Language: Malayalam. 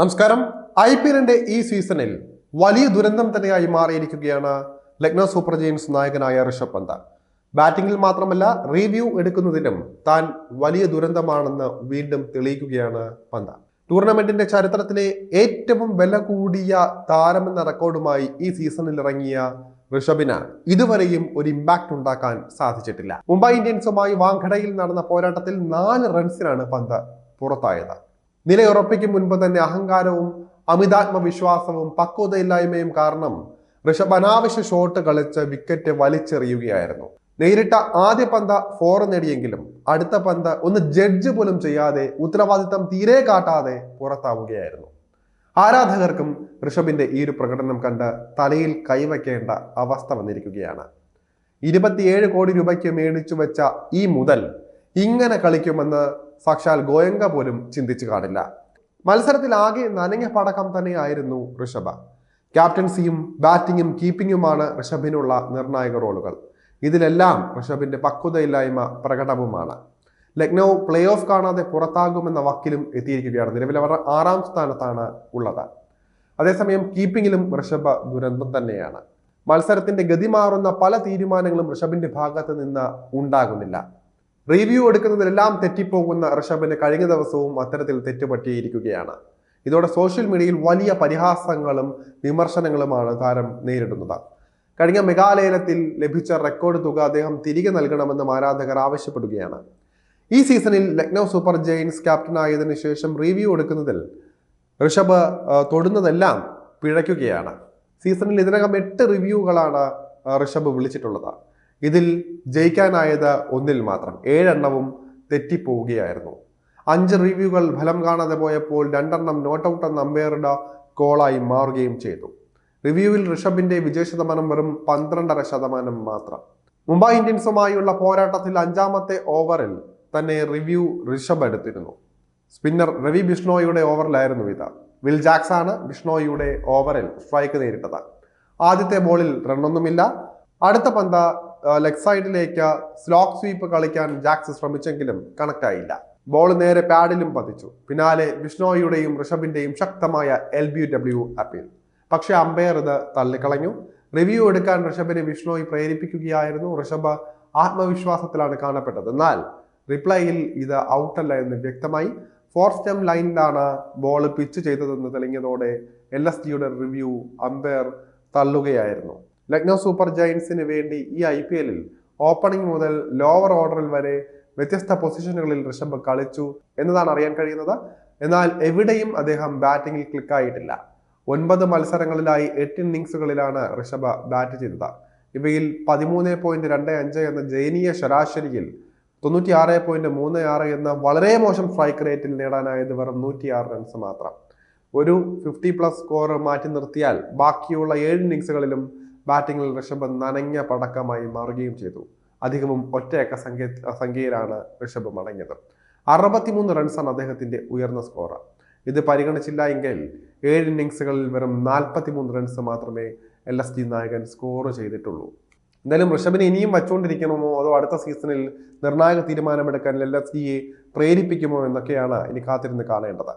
നമസ്കാരം. ഐ പി എല്ലിന്റെ ഈ സീസണിൽ വലിയ ദുരന്തം തന്നെയായി മാറിയിരിക്കുകയാണ് ലക്നൗ സൂപ്പർ ജെയിൻസ് നായകനായ ഋഷഭ് പന്ത് ബാറ്റിംഗിൽ മാത്രമല്ല റിവ്യൂ എടുക്കുന്നതിലും താൻ വലിയ ദുരന്തമാണെന്ന് വീണ്ടും തെളിയിക്കുകയാണ് പന്ത ടൂർണമെന്റിന്റെ ചരിത്രത്തിലെ ഏറ്റവും വില കൂടിയ താരമെന്ന റെക്കോർഡുമായി ഈ സീസണിൽ ഇറങ്ങിയ ഋഷഭിന് ഇതുവരെയും ഒരു ഇമ്പാക്ട് ഉണ്ടാക്കാൻ സാധിച്ചിട്ടില്ല. മുംബൈ ഇന്ത്യൻസുമായി വാങ്കടയിൽ നടന്ന പോരാട്ടത്തിൽ നാല് റൺസിനാണ് പന്ത് പുറത്തായത്. നിലയുറപ്പിക്കും മുൻപ് തന്നെ അഹങ്കാരവും അമിതാത്മവിശ്വാസവും പക്വതയില്ലായ്മയും കാരണം ഋഷഭ് അനാവശ്യ ഷോട്ട് കളിച്ച് വിക്കറ്റ് വലിച്ചെറിയുകയായിരുന്നു. നേരിട്ട ആദ്യ പന്ത ഫോർ നേടിയെങ്കിലും അടുത്ത പന്ത് ഒന്ന് ജഡ്ജ് പോലും ചെയ്യാതെ ഉത്തരവാദിത്തം തീരെ കാട്ടാതെ പുറത്താവുകയായിരുന്നു. ആരാധകർക്കും ഋഷഭിന്റെ ഈ ഒരു പ്രകടനം കണ്ട് തലയിൽ കൈവയ്ക്കേണ്ട അവസ്ഥ വന്നിരിക്കുകയാണ്. ഇരുപത്തിയേഴ് കോടി രൂപയ്ക്ക് മേടിച്ചു വെച്ച ഈ മുതൽ ഇങ്ങനെ കളിക്കുമെന്ന് സാക്ഷാൽ ഗോയങ്ക പോലും ചിന്തിച്ചു കാണില്ല. മത്സരത്തിൽ ആകെ നനഞ്ഞ പടക്കം തന്നെയായിരുന്നു ഋഷഭ. ക്യാപ്റ്റൻസിയും ബാറ്റിങ്ങും കീപ്പിങ്ങുമാണ് ഋഷഭിനുള്ള നിർണായക റോളുകൾ. ഇതിലെല്ലാം ഋഷഭിന്റെ പക്വതയില്ലായ്മ പ്രകടവുമാണ്. ലക്നൗ പ്ലേ ഓഫ് കാണാതെ പുറത്താകുമെന്ന വക്കിലും എത്തിയിരിക്കുകയാണ്. നിലവിൽ അവർ ആറാം സ്ഥാനത്താണ് ഉള്ളത്. അതേസമയം കീപ്പിങ്ങിലും ഋഷഭ ദുരന്തം തന്നെയാണ്. മത്സരത്തിന്റെ ഗതി മാറുന്ന പല തീരുമാനങ്ങളും ഋഷഭിന്റെ ഭാഗത്ത് നിന്ന് ഉണ്ടാകുന്നില്ല. റിവ്യൂ എടുക്കുന്നതിലെല്ലാം തെറ്റിപ്പോകുന്ന ഋഷഭിന് കഴിഞ്ഞ ദിവസവും അത്തരത്തിൽ തെറ്റുപറ്റിയിരിക്കുകയാണ്. ഇതോടെ സോഷ്യൽ മീഡിയയിൽ വലിയ പരിഹാസങ്ങളും വിമർശനങ്ങളുമാണ് താരം നേരിടുന്നത്. കഴിഞ്ഞ മെഗാലയനത്തിൽ ലഭിച്ച റെക്കോർഡ് തുക അദ്ദേഹം തിരികെ നൽകണമെന്നും ആരാധകർ ആവശ്യപ്പെടുകയാണ്. ഈ സീസണിൽ ലക്നൗ സൂപ്പർ ജെയിൻസ് ക്യാപ്റ്റനായതിനു ശേഷം റിവ്യൂ എടുക്കുന്നതിൽ ഋഷഭ് തൊടുന്നതെല്ലാം പിഴയ്ക്കുകയാണ്. സീസണിൽ ഇതിനകം എട്ട് റിവ്യൂകളാണ് ഋഷഭ് വിളിച്ചിട്ടുള്ളത്. ഇതിൽ ജയിക്കാനായത് ഒന്നിൽ മാത്രം. ഏഴെണ്ണവും തെറ്റിപ്പോവുകയായിരുന്നു. അഞ്ച് റിവ്യൂകൾ ഫലം കാണാതെ പോയപ്പോൾ രണ്ടെണ്ണം നോട്ട് ഔട്ട് എന്ന അമ്പയറുടെ കോളായി മാറുകയും ചെയ്തു. റിവ്യൂവിൽ ഋഷഭിന്റെ വിജയ ശതമാനം വെറും പന്ത്രണ്ടര ശതമാനം മാത്രം. മുംബൈ ഇന്ത്യൻസുമായുള്ള പോരാട്ടത്തിൽ അഞ്ചാമത്തെ ഓവറിൽ തന്നെ റിവ്യൂ ഋഷഭ് എടുത്തിരുന്നു. സ്പിന്നർ രവി ബിഷ്ണോയുടെ ഓവറിലായിരുന്നു ഇത്. വിൽ ജാക്സ് ആണ് ബിഷ്ണോയുടെ ഓവറിൽ സ്ട്രൈക്ക് നേരിട്ടത്. ആദ്യത്തെ ബോളിൽ റണ്ണൊന്നുമില്ല. അടുത്ത പന്ത് ലെഗ് സൈഡിലേക്ക് സ്ലോക്ക് സ്വീപ്പ് കളിക്കാൻ ജാക്സ് ശ്രമിച്ചെങ്കിലും കണക്റ്റായില്ല ബോൾ നേരെ പാഡിലും പതിച്ചു. പിന്നാലെ ബിഷ്ണോയുടെയും ഋഷഭിന്റെയും ശക്തമായ എൽ ബി ഡബ്ല്യു അപ്പീൽ പക്ഷെ അമ്പയർ ഇത് തള്ളിക്കളഞ്ഞു. റിവ്യൂ എടുക്കാൻ ഋഷഭിനെ ബിഷ്ണോയി പ്രേരിപ്പിക്കുകയായിരുന്നു. ഋഷഭ് ആത്മവിശ്വാസത്തിലാണ് കാണപ്പെട്ടത്. എന്നാൽ റിപ്ലൈയിൽ ഇത് ഔട്ടല്ല എന്ന് വ്യക്തമായി ഫോർ സ്റ്റെം ലൈനിലാണ് ബോൾ പിച്ച് ചെയ്തതെന്ന് തെളിഞ്ഞതോടെ എൽ എസ് ജിയുടെ റിവ്യൂ അമ്പയർ തള്ളുകയായിരുന്നു. ലക്നൗ സൂപ്പർ ജയൻസിന് വേണ്ടി ഈ ഐ പി എല്ലിൽ ഓപ്പണിംഗ് മുതൽ ലോവർ ഓർഡറിൽ വരെ വ്യത്യസ്ത പൊസിഷനുകളിൽ ഋഷഭ് കളിച്ചു എന്നതാണ് അറിയാൻ കഴിയുന്നത്. എന്നാൽ എവിടെയും അദ്ദേഹം ബാറ്റിംഗിൽ ക്ലിക്കായിട്ടില്ല. ഒൻപത് മത്സരങ്ങളിലായി എട്ട് ഇന്നിങ്സുകളിലാണ് ഋഷഭ ബാറ്റ് ചെയ്തത്. ഇവയിൽ പതിമൂന്ന് പോയിന്റ് രണ്ട് അഞ്ച് എന്ന ജയനീയ ശരാശരിയിൽ തൊണ്ണൂറ്റി ആറ് പോയിന്റ് മൂന്ന് ആറ് എന്ന വളരെ മോശം സ്ട്രൈക്ക് റേറ്റിൽ നേടാനായത് വെറും നൂറ്റിയാറ് റൺസ് മാത്രം. ഒരു ഫിഫ്റ്റി പ്ലസ് സ്കോർ മാറ്റി നിർത്തിയാൽ ബാക്കിയുള്ള ഏഴ് ഇന്നിങ്സുകളിലും ബാറ്റിംഗിൽ ഋഷഭ് നനഞ്ഞ പടക്കമായി മാറുകയും ചെയ്തു. അധികവും ഒറ്റയക്ക സംഖ്യ സംഖ്യയിലാണ് ഋഷഭ് മടങ്ങിയത് അറുപത്തിമൂന്ന് റൺസാണ് അദ്ദേഹത്തിന്റെ ഉയർന്ന സ്കോർ ഇത് പരിഗണിച്ചില്ല എങ്കിൽ ഏഴ് ഇന്നിങ്സുകളിൽ വെറും നാൽപ്പത്തിമൂന്ന് റൺസ് മാത്രമേ എൽ എസ് ജി നായകൻ സ്കോർ ചെയ്തിട്ടുള്ളൂ. എന്തായാലും ഋഷഭിനെ ഇനിയും വച്ചുകൊണ്ടിരിക്കണമോ അതോ അടുത്ത സീസണിൽ നിർണായക തീരുമാനമെടുക്കാൻ എൽ എസ് ജിയെ പ്രേരിപ്പിക്കുമോ എന്നൊക്കെയാണ് ഇനി കാത്തിരുന്ന് കാണേണ്ടത്.